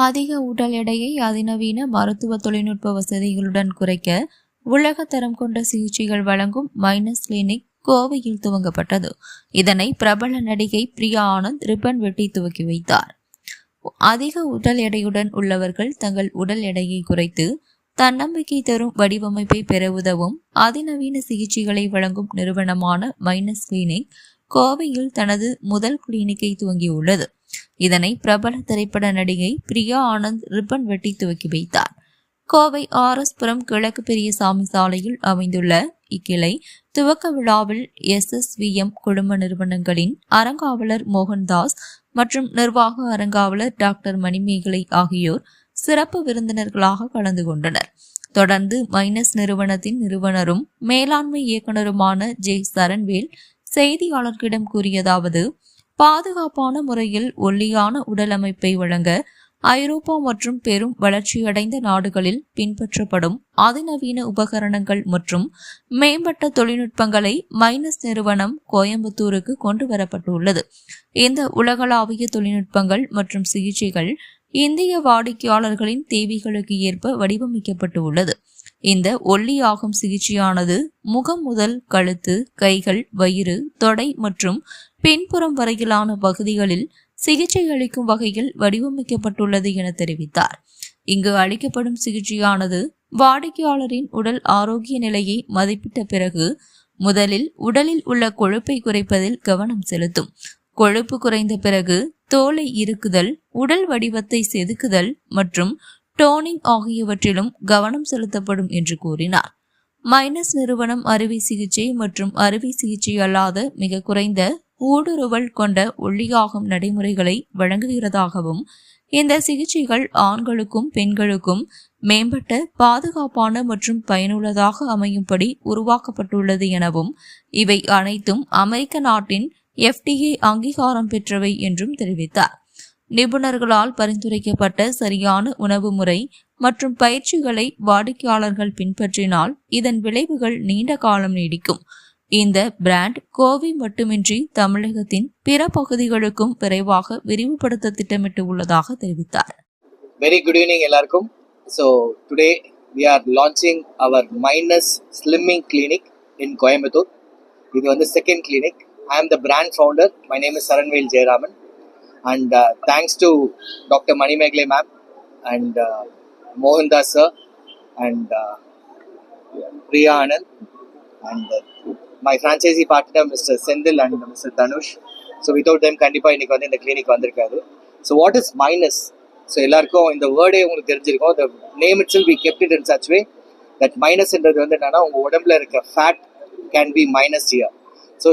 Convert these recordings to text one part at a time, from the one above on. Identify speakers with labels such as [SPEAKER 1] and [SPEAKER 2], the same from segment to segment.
[SPEAKER 1] அதிக உடல் எடையை அதிநவீன மருத்துவ தொழில்நுட்ப வசதிகளுடன் குறைக்க உலகத்தரம் கொண்ட சிகிச்சைகள் வழங்கும் மைனஸ் கிளினிக் கோவையில் துவங்கப்பட்டது. இதனை பிரபல நடிகை பிரியா ஆனந்த் ரிப்பன் வெட்டி துவக்கி வைத்தார். அதிக உடல் எடையுடன் உள்ளவர்கள் தங்கள் உடல் எடையை குறைத்து தன்னம்பிக்கை தரும் வடிவமைப்பை பெற உதவும் அதிநவீன சிகிச்சைகளை வழங்கும் நிறுவனமான மைனஸ் கிளினிக் கோவையில் தனது முதல் கிளினிக்கை துவங்கியுள்ளது. இதனை பிரபல திரைப்பட நடிகை பிரியா ஆனந்த் ரிப்பன் வெட்டி துவக்கி வைத்தார். கோவை ஆர் எஸ் புரம் கிழக்கு பெரியசாமி சாலையில் அமைந்துள்ள இக்கிளை துவக்க விழாவில் எஸ் எஸ் வி எம் குடும்ப நிறுவனங்களின் அறங்காவலர் மோகன்தாஸ் மற்றும் நிர்வாக அறங்காவலர் டாக்டர் மணிமேகலை ஆகியோர் சிறப்பு விருந்தினர்களாக கலந்து கொண்டனர். தொடர்ந்து மைனஸ் நிறுவனத்தின் நிறுவனரும் மேலாண்மை இயக்குனருமான ஜே சரண்வேல் செய்தியாளர்களிடம் கூறியதாவது பாதுகாப்பான முறையில் ஒல்லியான உடலமைப்பை வழங்க ஐரோப்பா மற்றும் பெரும் வளர்ச்சியடைந்த நாடுகளில் பின்பற்றப்படும் அதிநவீன உபகரணங்கள் மற்றும் மேம்பட்ட தொழில்நுட்பங்களை மைனஸ் நிறுவனம் கோயம்புத்தூருக்கு கொண்டு வரப்பட்டுள்ளது. இந்த உலகளாவிய தொழில்நுட்பங்கள் மற்றும் சிகிச்சைகள் இந்திய வாடிக்கையாளர்களின் தேவைகளுக்கு ஏற்ப வடிவமைக்கப்பட்டு உள்ளது இந்த ஒல்லியாகும் சிகிச்சையானது முகம் முதல் கழுத்து கைகள் வயிறு தொடை மற்றும் பின்புறம் வரையிலான பகுதிகளில் சிகிச்சை அளிக்கும் வகையில் வடிவமைக்கப்பட்டுள்ளது என தெரிவித்தார். இங்கு அளிக்கப்படும் சிகிச்சையானது வாடிக்கையாளரின் உடல் ஆரோக்கிய நிலையை மதிப்பிட்ட பிறகு முதலில் உடலில் உள்ள கொழுப்பை குறைப்பதில் கவனம் செலுத்தும். கொழுப்பு குறைந்த பிறகு தோலை இருக்குதல் உடல் வடிவத்தை செதுக்குதல் மற்றும் டோனிங் ஆகியவற்றிலும் கவனம் செலுத்தப்படும் என்று கூறினார். மைனஸ் நிறுவனம் அறுவை சிகிச்சை மற்றும் அறுவை சிகிச்சை அல்லாத மிக குறைந்த ஊடுருவல் கொண்ட ஒல்லியாகும் நடைமுறைகளை வழங்குகிறதாகவும் இந்த சிகிச்சைகள் ஆண்களுக்கும் பெண்களுக்கும் மேம்பட்ட பாதுகாப்பான மற்றும் பயனுள்ளதாக அமையும்படி உருவாக்கப்பட்டுள்ளது எனவும் இவை அனைத்தும் அமெரிக்க நாட்டின் எஃப்டிஏ அங்கீகாரம் பெற்றவை என்றும் தெரிவித்தார். நிபுணர்களால் பரிந்துரைக்கப்பட்ட சரியான உணவு முறை மற்றும் பயிற்சிகளை வாடிக்கையாளர்கள் பின்பற்றினால் இதன் விளைவுகள் நீண்ட காலம் நீடிக்கும். இந்த பிராண்ட் கோவை மட்டுமின்றி தமிழகத்தின் பிற பகுதிகளுக்கும் விரைவாக விரிவுபடுத்த திட்டமிட்டு உள்ளதாக தெரிவித்தார்.
[SPEAKER 2] வெரி குட் ஈவினிங் எல்லாருக்கும். So today we are launching our minus slimming clinic in Coimbatore இது வந்து second clinic I am the brand founder my name is Saranvel Jayaraman and thanks to doctor Manimegalai ma'am and Mohandas sir and Priya Anand and my franchisee partner mister Senthil and mister Dhanush so without time கண்டிப்பாக இன்னைக்கு வந்து இந்த clinic வந்திருக்காரு so what is minus so எல்லாருக்கும் இந்த வேர்டே உங்களுக்கு தெரிஞ்சிருக்கும். The name it's we kept it in such way that மைனஸ்ன்றது வந்து என்னன்னா உங்கள் உடம்புல இருக்க fat can be minus year so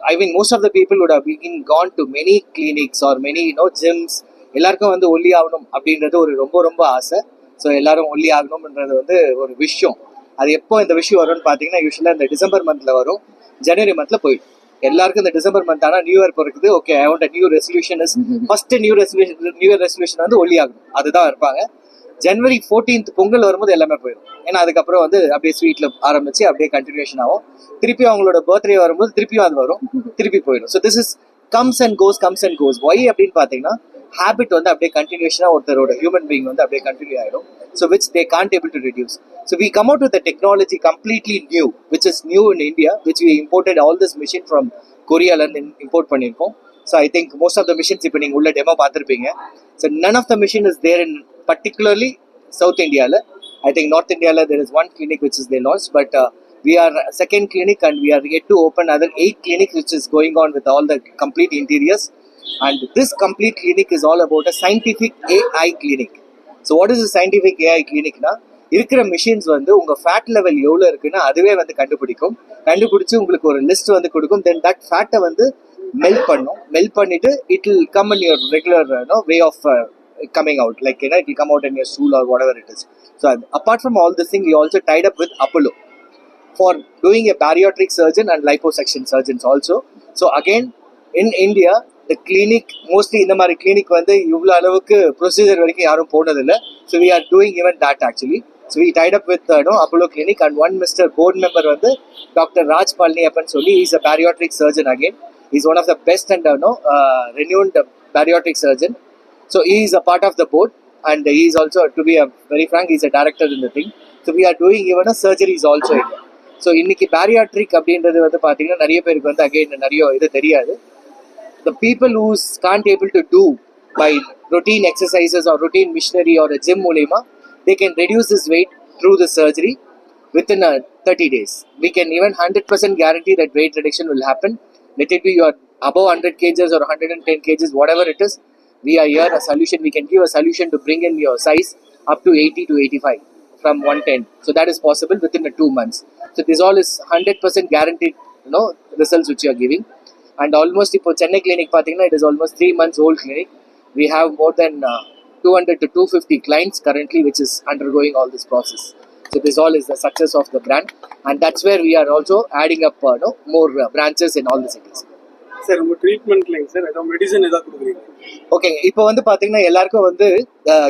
[SPEAKER 2] I mean most of the people would been gone to many clinics or many you know gyms எல்லாருக்கும் வந்து ஒல்லி ஆகணும் அப்படின்றது ஒரு ரொம்ப ரொம்ப ஆசை. ஸோ எல்லாரும் ஒல்லி ஆகணும்ன்றது வந்து ஒரு விஷயம். அது எப்போ இந்த விஷயம் வரும்னு பார்த்தீங்கன்னா யூஸ்வலாக இந்த டிசம்பர் மந்த்ல வரும். ஜனவரி மந்த்ல போயிடும். எல்லாருக்கும் இந்த டிசம்பர் மந்த் ஆனால் new year பிறகுது okay I want new resolution is first new resolution new year resolution வந்து ஆகணும் அதுதான் இருப்பாங்க. ஜனவரி ஃபோர்டீன்த் பொங்கல் வரும்போது எல்லாமே போயிடும். ஏன்னா அதுக்கப்புறம் வந்து அப்படியே ஸ்வீட்ல ஆரம்பிச்சு அப்படியே கண்டினியூஷன் ஆகும். திருப்பி அவங்களோட பர்த்டே வரும்போது திருப்பியும் அது வரும். திருப்பி போயிடும். So this is comes and goes comes and goes why அப்படின்னு பார்த்தீங்கன்னா ஹேபிட் வந்து அப்படியே கண்டினியூஷனாக ஒருத்தரோட ஹியூமன் பீங் வந்து அப்படியே கண்டினியூ ஆகிடும் so which they can't able to reduce so we come out with technology completely new which is new in India which we imported all this machine from கொரியாலேருந்து import பண்ணியிருக்கோம். So I think most of the machines இப்போ நீங்கள் உள்ள demo பார்த்துருப்பீங்க. So none of the machine is there in particularly south இந்தியாவில் I think north இந்தியாவில் there is one clinic which is they launch but we are a second clinic and we are yet to open other eight clinics which is going on with all the complete interiors. And this complete clinic is all about a scientific ai clinic. So what is a scientific ai clinic na இருக்கிற machines வந்து உங்க fat level எவ்வளோ இருக்குன்னு அதுவே வந்து கண்டுபிடிக்கும். கண்டுபிடிச்சி உங்களுக்கு ஒரு லிஸ்ட் வந்து கொடுக்கும். தென் தட் ஃபேட்டை வந்து மெல்ட் பண்ணும். மெல்ட் பண்ணிட்டு it will come in your regular way of coming out like it will come out in your stool or whatever it is so apart from all this thing you also tied up with Apollo for doing a bariatric surgeon and liposuction surgeons also so again in India இந்த clinic mostly இந்த மாதிரி clinic வந்து இவ்வளோ அளவுக்கு procedure வரைக்கும் யாரும் போனதில்லை. So we are doing even that actually so we tied up with no Apollo clinic and one mister board member வந்து டாக்டர் ராஜ் பழனியப்பன் சொல்லி is a bariatric surgeon again is one of the best and no renowned bariatric surgeon so he is a part of the board and is also to to be a very frank he's a director in the thing. So we are doing even a surgeries also in so இன்னைக்கு bariatric அப்படின்றது வந்து பார்த்தீங்கன்னா நிறைய பேருக்கு வந்து again நிறைய இது தெரியாது. the people who can't able to do by routine exercises or routine missionary or a gym ulema, they can reduce this weight through the surgery within a 30 days. We can even 100% guarantee that weight reduction will happen. Let it be your above 100 kgs or 110 kgs, whatever it is. We are here a solution. We can give a solution to bring in your size up to 80 to 85 from 110. So that is possible within the two months. So this all is 100% guaranteed, you know, results which you are giving. And almost இப்போ Chennai clinic பார்த்தீங்கன்னா it is almost three months old clinic we have more than uh, 200 to 250 clients currently which is undergoing all this process so this all is the success of the brand and that's where we are also adding up uh, no, more uh, branches in all the cities
[SPEAKER 3] sir உங்க ட்ரீட்மெண்ட்லைங்க sir ஏதோ medicine ஏதாவது கொடுக்குறீங்க
[SPEAKER 2] okay இப்போ வந்து பாத்தீங்கன்னா எல்லாருக்கும் வந்து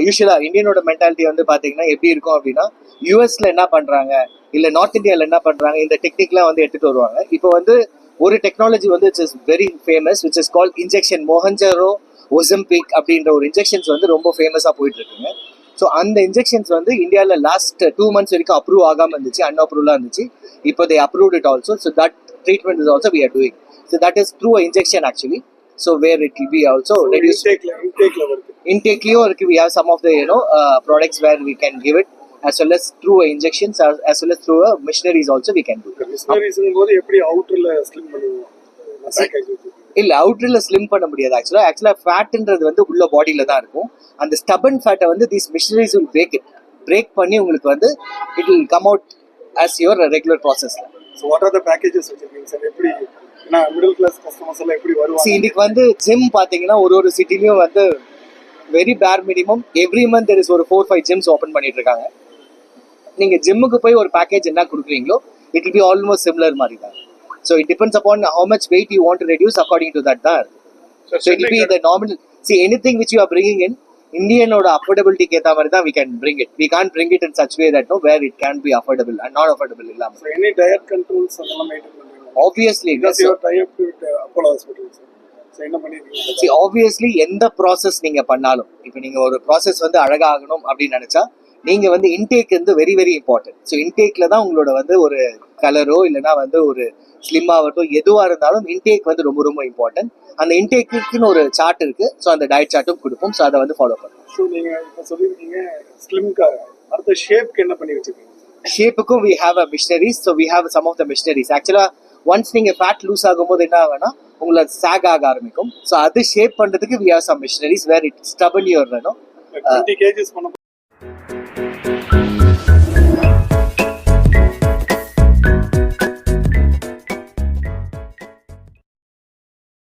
[SPEAKER 2] யூஸ்வலா இந்தியனோட மென்டாலிட்டி வந்து பாத்தீங்கன்னா எப்படி இருக்கும் அப்படின்னா யூஎஸ்ல என்ன பண்றாங்க இல்ல நார்த் இந்தியால என்ன பண்றாங்க இந்த டெக்னிக்லாம் வந்து எடுத்துட்டு வருவாங்க இப்போ வந்து ஒரு டெக்னாலஜி வந்து it's is very famous which is call injection Mounjaro Ozempic அப்படின்ற ஒரு இன்ஜெக்ஷன்ஸ் வந்து ரொம்ப ஃபேமஸாக போயிட்டு இருக்குங்க ஸோ அந்த இன்ஜெக்ஷன்ஸ் வந்து இந்தியாவில் லாஸ்ட் டூ மந்த்ஸ் வரைக்கும் அப்ரூவ் ஆகாமல் இருந்துச்சு அன்அப்ரூவ்லாக இருந்துச்சு. இப்போ they approved it also so that treatment is also we are doing so that is through injection actually so where it will be also reduce
[SPEAKER 3] இன்டேக்ல இன்டேக்ல வருது
[SPEAKER 2] intakeலயும் இருக்கு. Some of the you know uh, products where we can give it. As well as through injections as, as well as through a machineries also we can do.
[SPEAKER 3] போது எப்படி அவுட்டர்ல slim பண்ணுவோம்?
[SPEAKER 2] இல்ல அவுட்டர்ல slim பண்ண முடியாது. ஆக்சுவலா ஆக்சுவலா ஃபேட்ன்றது வந்து உள்ள பாடியில தான் இருக்கும். அந்த ஸ்டபன் ஃபேட்டை வந்து these machineries will break it. Break பண்ணி உங்களுக்கு வந்து it will come out as your regular ப்ராசஸ்ல
[SPEAKER 3] so what are the packages வச்சிருக்கீங்க சார் எப்படி ஏன்னா மிடில் கிளாஸ் கஸ்டமர்ஸ் எல்லாம் எப்படி வருவாங்க?
[SPEAKER 2] இன்னைக்கு வந்து ஜிம் பாத்தீங்கன்னா ஒரு ஒரு சிட்டிலையும் வந்து வெரி பேர் மினிமம் எவ்ரி மந்த் இஸ் ஒரு ஃபோர் ஃபைவ் ஜிம்ஸ் ஓப்பன் பண்ணிட்டு இருக்காங்க. நீங்க ஜிம்முக்கு போய் ஒரு பேக்கேஜ் என்ன கொடுக்குறீங்களோ இட் be ஆல்மோஸ்ட் சிமிலர் மாதிரி தான். So it depends upon much weight you want to reduce according to that தான். So it will be the normal see anything which you are bringing in இந்தியனோட அஃபோர்டபிலிட்டிக்கு ஏற்ற மாதிரி தான் we can bring it. We can't bring it in such way that no where it can be affordable and not affordable இல்லாம.
[SPEAKER 3] So any diet controls டை
[SPEAKER 2] சி obviously எந்த process நீங்க பண்ணாலும் இப்போ நீங்க ஒரு ப்ராசஸ் வந்து அழகாகணும் அப்படின்னு நினைச்சா நீங்க வந்து இன்டேக் வந்து வெரி வெரி இம்பார்ட்டன்ட் ஸோ இன்டேக்ல தான் உங்களோட வந்து ஒரு கலரோ இல்லைன்னா வந்து ஒரு ஸ்லிம் ஆகட்டும் எதுவா இருந்தாலும் இன்டேக் வந்து ரொம்ப ரொம்ப இம்பார்ட்டன்ட் அந்த இன்டேக்குன்னு ஒரு சார்ட் இருக்கு. ஸோ அந்த டயட் சார்ட்டும் கொடுப்போம். ஸோ அதை வந்து ஃபாலோ பண்ணுவோம்.
[SPEAKER 3] ஸோ நீங்க இப்போ சொல்லியிருக்கீங்க ஸ்லிம்க்காக அடுத்த ஷேப்க்கு என்ன பண்ணி வச்சிருக்கீங்க?
[SPEAKER 2] ஷேப்புக்கும் we have a machineries so we have some of the machineries ஆக்சுவலா ஒன்ஸ் நீங்க ஃபேட் லூஸ் ஆகும்போது என்ன ஆகும்னா உங்களை சாக் ஆக ஆரம்பிக்கும். ஸோ அது ஷேப் பண்றதுக்கு we have some machineries where it stubborn your வேணும்